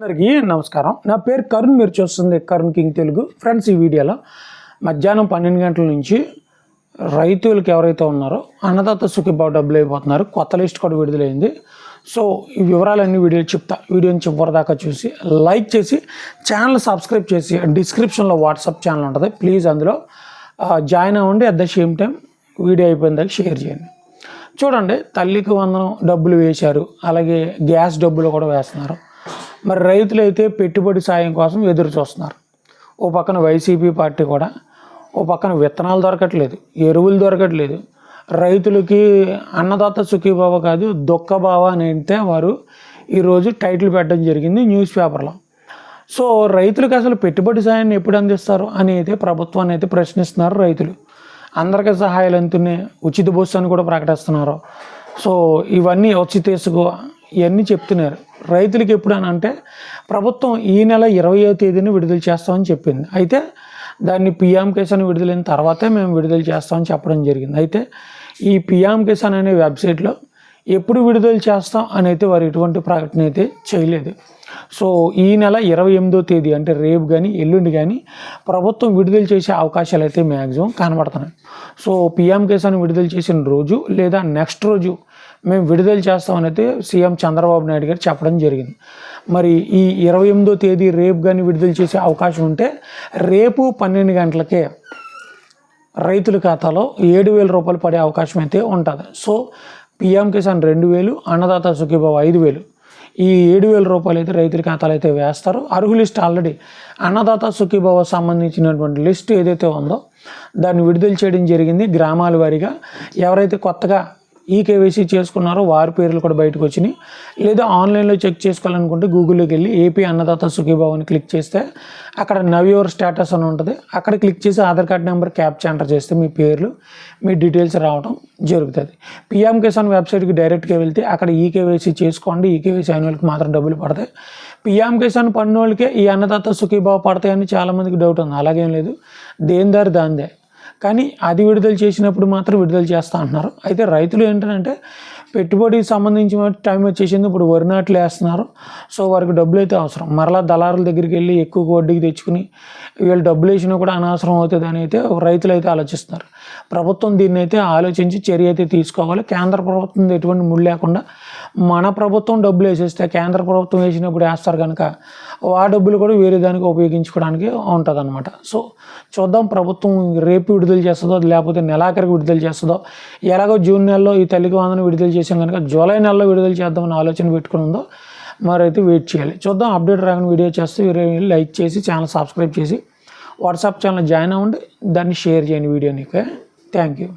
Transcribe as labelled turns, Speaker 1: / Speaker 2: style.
Speaker 1: అందరికీ నమస్కారం. నా పేరు కరుణ్ మీరు చూస్తుంది కరుణ్ కింగ్ తెలుగు. ఫ్రెండ్స్ ఈ వీడియోలో మధ్యాహ్నం పన్నెండు గంటల నుంచి రైతులకు ఎవరైతే ఉన్నారో అన్నదాత సుఖీబాబు డబ్బులు అయిపోతున్నారు కొత్త లిస్ట్ కూడా విడుదలైంది. సో ఈ వివరాలన్నీ వీడియోలు చెప్తా. వీడియోని చివరిదాకా చూసి లైక్ చేసి ఛానల్ సబ్స్క్రైబ్ చేసి డిస్క్రిప్షన్లో వాట్సాప్ ఛానల్ ఉంటుంది. ప్లీజ్ అందులో జాయిన్ అవ్వండి. At the same time video అయిపోయిన దాకా షేర్ చేయండి. చూడండి తల్లికి వందనం డబ్బులు వేశారు. అలాగే గ్యాస్ డబ్బులు కూడా వేస్తున్నారు. మరి రైతులు అయితే పెట్టుబడి సాయం కోసం ఎదురు చూస్తున్నారు. ఓ పక్కన వైసీపీ పార్టీ కూడా ఓ పక్కన విత్తనాలు దొరకట్లేదు ఎరువులు దొరకట్లేదు. రైతులకి అన్నదాత సుఖీభావ కాదు దుఃఖభావ అని అంటే వారు ఈరోజు టైటిల్ పెట్టడం జరిగింది న్యూస్ పేపర్లో. సో రైతులకు అసలు పెట్టుబడి సాయాన్ని ఎప్పుడు అందిస్తారు అని అయితే ప్రభుత్వాన్ని అయితే ప్రశ్నిస్తున్నారు రైతులు. అందరికీ సహాయాలు అందుతున్నాయి ఉచిత బస్సు అని కూడా ప్రకటిస్తున్నారు. సో ఇవన్నీ ఉచిత తీసుకో ఇవన్నీ చెప్తున్నారు. రైతులకి ఎప్పుడు అని అంటే ప్రభుత్వం ఈ నెల ఇరవయో తేదీని విడుదల చేస్తామని చెప్పింది. అయితే దాన్ని పిఎం కిసాన్ విడుదలైన తర్వాతే మేము విడుదల చేస్తామని చెప్పడం జరిగింది. అయితే ఈ పిఎం కిసాన్ అనే వెబ్సైట్లో ఎప్పుడు విడుదల చేస్తాం అని అయితే వారు ఎటువంటి ప్రకటన అయితే చేయలేదు. సో ఈ నెల ఇరవై ఎనిమిదో తేదీ అంటే రేపు కానీ ఎల్లుండి కానీ ప్రభుత్వం విడుదల చేసే అవకాశాలు అయితే మ్యాక్సిమం కనబడుతున్నాయి. సో పిఎం కిసాన్ విడుదల చేసిన రోజు లేదా నెక్స్ట్ రోజు మేము విడుదల చేస్తామనైతే సీఎం చంద్రబాబు నాయుడు గారు చెప్పడం జరిగింది. మరి ఈ ఇరవై ఎనిమిదో తేదీ రేపు కానీ విడుదల చేసే అవకాశం ఉంటే రేపు పన్నెండు గంటలకే రైతుల ఖాతాలో ఏడు వేల రూపాయలు పడే అవకాశం అయితే ఉంటుంది. సో పిఎం కిసాన్ రెండు వేలు అన్నదాత సుఖీబాబు ఐదు వేలు. ఈ ఏడు వేల రూపాయలు అయితే రైతుల ఖాతాలు అయితే వేస్తారు. అర్హు లిస్ట్ ఆల్రెడీ అన్నదాత సుఖీబాబు సంబంధించినటువంటి లిస్ట్ ఏదైతే ఉందో దాన్ని విడుదల చేయడం జరిగింది గ్రామాల వారీగా. ఎవరైతే కొత్తగా ఈ కేవైసీ చేసుకున్నారో వారి పేర్లు కూడా బయటకు వచ్చినాయి. లేదా ఆన్లైన్లో చెక్ చేసుకోవాలనుకుంటే గూగుల్లోకి వెళ్ళి ఏపీ అన్నదాత సుఖీబాబు అని క్లిక్ చేస్తే అక్కడ నవ్యూర్ స్టేటస్ అని ఉంటుంది. అక్కడ క్లిక్ చేసి Aadhaar card number captcha enter చేస్తే మీ పేర్లు మీ డీటెయిల్స్ రావడం జరుగుతుంది. పిఎం కిసాన్ వెబ్సైట్కి డైరెక్ట్గా వెళ్తే అక్కడ ఈ కేవైసీ చేసుకోండి. ఈ కేవైసీ అయిన వాళ్ళకి మాత్రం డబ్బులు పడతాయి. పిఎం కిసాన్ పన్ను వాళ్ళకే ఈ అన్నదాత సుఖీబాబు పడతాయని చాలామందికి డౌట్ ఉంది. అలాగేం లేదు. దేని దారి దాందే. కానీ అది విడుదల చేసినప్పుడు మాత్రం విడుదల చేస్తా అంటున్నారు. అయితే రైతులు ఏంటంటే పెట్టుబడికి సంబంధించిన టైం వచ్చేసింది. ఇప్పుడు వరి నాట్లు వేస్తున్నారు. సో వారికి డబ్బులు అయితే అవసరం. మరలా దళారుల దగ్గరికి వెళ్ళి ఎక్కువ వడ్డీకి తెచ్చుకుని వీళ్ళు డబ్బులు వేసినా కూడా అనవసరం అవుతుంది అని అయితే రైతులు అయితే ఆలోచిస్తున్నారు. ప్రభుత్వం దీన్ని అయితే ఆలోచించి చర్య అయితే తీసుకోవాలి. కేంద్ర ప్రభుత్వం ఎటువంటి ముళ్ళు లేకుండా మన ప్రభుత్వం డబ్బులు వేసేస్తే కేంద్ర ప్రభుత్వం వేసినప్పుడు వేస్తారు కనుక ఆ డబ్బులు కూడా వేరే దానికి ఉపయోగించుకోవడానికి ఉంటుంది అనమాట సో చూద్దాం ప్రభుత్వం రేపు విడుదల చేస్తుందో లేకపోతే నెలాఖరికి విడుదల చేస్తుందో ఎలాగో జూన్ నెలలో ఈ తల్లికి వందన విడుదల చేసాం కనుక జూలై నెలలో విడుదల చేద్దామని ఆలోచన పెట్టుకుని ఉందో మరైతే వెయిట్ చేయాలి. చూద్దాం అప్డేట్ రాగానే వీడియో చేస్తే వీరే లైక్ చేసి ఛానల్ సబ్స్క్రైబ్ చేసి వాట్సాప్ ఛానల్ జాయిన్ అవ్వండి దాన్ని షేర్ చేయండి వీడియోని. Thank you.